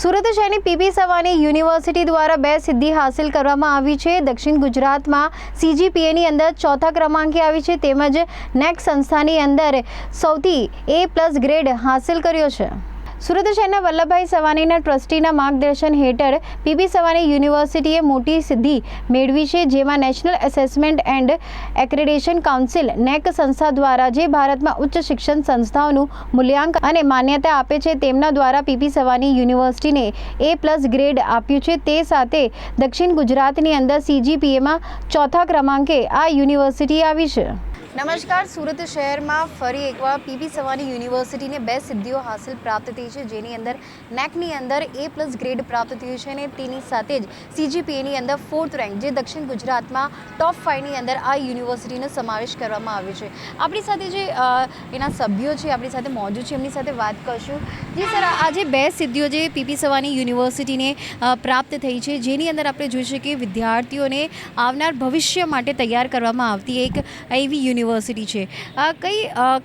સુરત શહેરની PP Sawani university દ્વારા બે સિદ્ધિ હાંસિલ કરવામાં આવી છે. દક્ષિણ ગુજરાતમાં સીજીપીએની અંદર ચોથા ક્રમાંકે આવી છે. તેમજ નેક સંસ્થાની અંદર સૌથી એ પ્લસ ગ્રેડ હાંસિલ કર્યો છે. સુરત શહેરના વલ્લભભાઈ સવાનીના ટ્રસ્ટીના માર્ગદર્શન હેઠળ પીપી સવાની યુનિવર્સિટીએ મોટી સિદ્ધિ મેળવી છે, જેમાં national assessment and accreditation council, NAAC સંસ્થા દ્વારા જે ભારતમાં ઉચ્ચ શિક્ષણ સંસ્થાઓનું મૂલ્યાંકન અને માન્યતા આપે છે, તેમના દ્વારા પીપી સવાની યુનિવર્સિટીને એ પ્લસ ગ્રેડ આપ્યું છે. તે સાથે દક્ષિણ ગુજરાતની અંદર સીજીપીએમાં ચોથા ક્રમાંકે આ યુનિવર્સિટી આવી છે. નમસ્કાર. સુરત શહેરમાં ફરી એકવાર પીપી સવાની યુનિવર્સિટીને બે સિદ્ધિઓ હાંસિલ પ્રાપ્ત થઈ છે, જેની અંદર નેકની અંદર એ પ્લસ ગ્રેડ પ્રાપ્ત થયું છે અને તેની સાથે જ સીજીપીએની અંદર ફોર્થ રેન્ક જે દક્ષિણ ગુજરાતમાં ટોપ ફાઇવની અંદર આ યુનિવર્સિટીનો સમાવેશ કરવામાં આવ્યો છે. આપણી સાથે જે એના સભ્યો છે, આપણી સાથે મોજૂદ છે, એમની સાથે વાત કરશું. જી સર આજે બે સિદ્ધિઓ જે પીપી સવાની યુનિવર્સિટીને પ્રાપ્ત થઈ છે, જેની અંદર આપણે જોઈ કે વિદ્યાર્થીઓને આવનાર ભવિષ્ય માટે તૈયાર કરવામાં આવતી એક એવી યુનિવર્સિટી છે. કઈ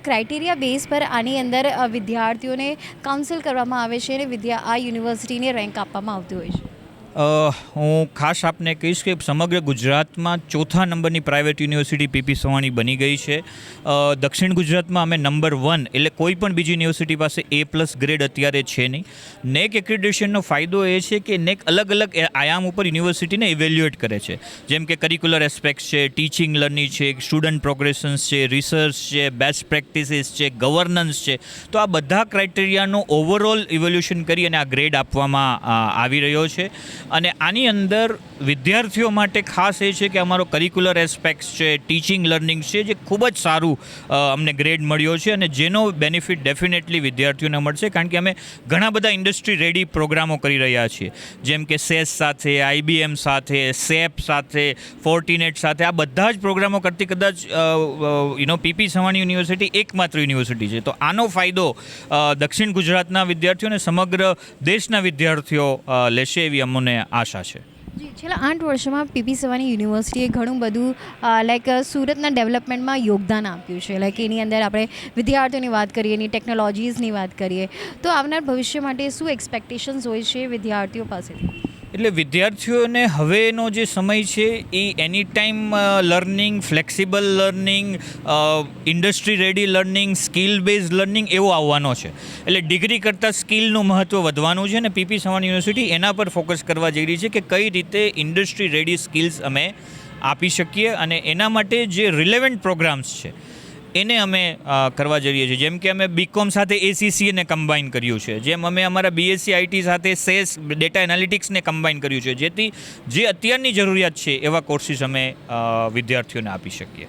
ક્રાઇટેરિયા બેઝ પર આની અંદર વિદ્યાર્થીઓને કાઉન્સિલ કરવામાં આવે છે અને વિદ્યા આ યુનિવર્સિટીને રેન્ક આપવામાં આવતી હોય છે. હું ખાસ આપને કહીશ કે સમગ્ર ગુજરાતમાં ચોથા નંબરની પ્રાઇવેટ યુનિવર્સિટી પીપી સવાણી બની ગઈ છે. દક્ષિણ ગુજરાતમાં અમે નંબર વન એટલે કોઈ પણ બીજી યુનિવર્સિટી પાસે એ પ્લસ ગ્રેડ અત્યારે છે નહીં. નેક એક્રિડેશનનો ફાયદો એ છે કે નેક અલગ અલગ આયામ ઉપર યુનિવર્સિટીને ઇવેલ્યુએટ કરે છે. જેમ કે કરિક્યુલર એસ્પેક્ટ છે ટીચિંગ લર્નિંગ છે સ્ટુડન્ટ પ્રોગ્રેશન્સ છે રિસર્ચ છે બેસ્ટ પ્રેક્ટિસીસ છે ગવર્નન્સ છે. તો આ બધા ક્રાઇટેરિયાનું ઓવરઓલ ઇવોલ્યુશન કરી અને આ ગ્રેડ આપવામાં આવી રહ્યો છે. અને આની અંદર વિદ્યાર્થીઓ માટે ખાસ એ છે કે અમારો કરિક્યુલર એસ્પેક્ટ્સ છે ટીચિંગ લર્નિંગ છે, જે ખૂબ જ સારું અમને ગ્રેડ મળ્યો છે અને જેનો બેનિફિટ ડેફિનેટલી વિદ્યાર્થીઓને મળશે કારણ કે અમે ઘણા બધા ઇન્ડસ્ટ્રી રેડી પ્રોગ્રામો કરી રહ્યા છીએ. જેમ કે સેસ સાથે, આઈબીએમ સાથે, સેપ સાથે, ફોર્ટિનેટ સાથે, આ બધા જ પ્રોગ્રામો કરતી કદાચ યુનો પીપી સવાણી યુનિવર્સિટી એકમાત્ર યુનિવર્સિટી છે. તો આનો ફાયદો દક્ષિણ ગુજરાતના વિદ્યાર્થીઓ અને સમગ્ર દેશના વિદ્યાર્થીઓ લેશે એવી અમને આશા છે. છેલ્લા આઠ વર્ષમાં પીપી સવાની યુનિવર્સિટીએ ઘણું બધું લાઈક સુરતના ડેવલપમેન્ટમાં યોગદાન આપ્યું છે. લાઈક એની અંદર આપણે વિદ્યાર્થીઓની વાત કરીએ, એની ટેકનોલોજીસની વાત કરીએ. તો આવનાર ભવિષ્ય માટે શું એક્સપેક્ટેશન્સ હોય છે વિદ્યાર્થીઓ પાસેથી? એટલે વિદ્યાર્થીઓને હવેનો જે સમય છે એ anytime learning flexible learning industry ready learning skill base learning એવો આવવાનો છે. એટલે ડિગ્રી કરતાં સ્કિલનું મહત્ત્વ વધવાનું છે અને પીપી સવાણી યુનિવર્સિટી એના પર ફોકસ કરવા જઈ રહી છે કે કઈ રીતે ઇન્ડસ્ટ્રી રેડી સ્કિલ્સ અમે આપી શકીએ અને એના માટે જે રિલેવન્ટ પ્રોગ્રામ્સ છે એને અમે કરવા જઈએ છીએ. જેમ કે અમે બીકોમ સાથે એસીસીને કમ્બાઈન કર્યું છે. જેમ અમે અમારા બીએસસી આઈટી સાથે સેસ ડેટા એનાલિટિક્સને કમ્બાઈન કર્યું છે. જેથી જે અત્યારની જરૂરિયાત છે એવા કોર્સિસ અમે વિદ્યાર્થીઓને આપી શકીએ.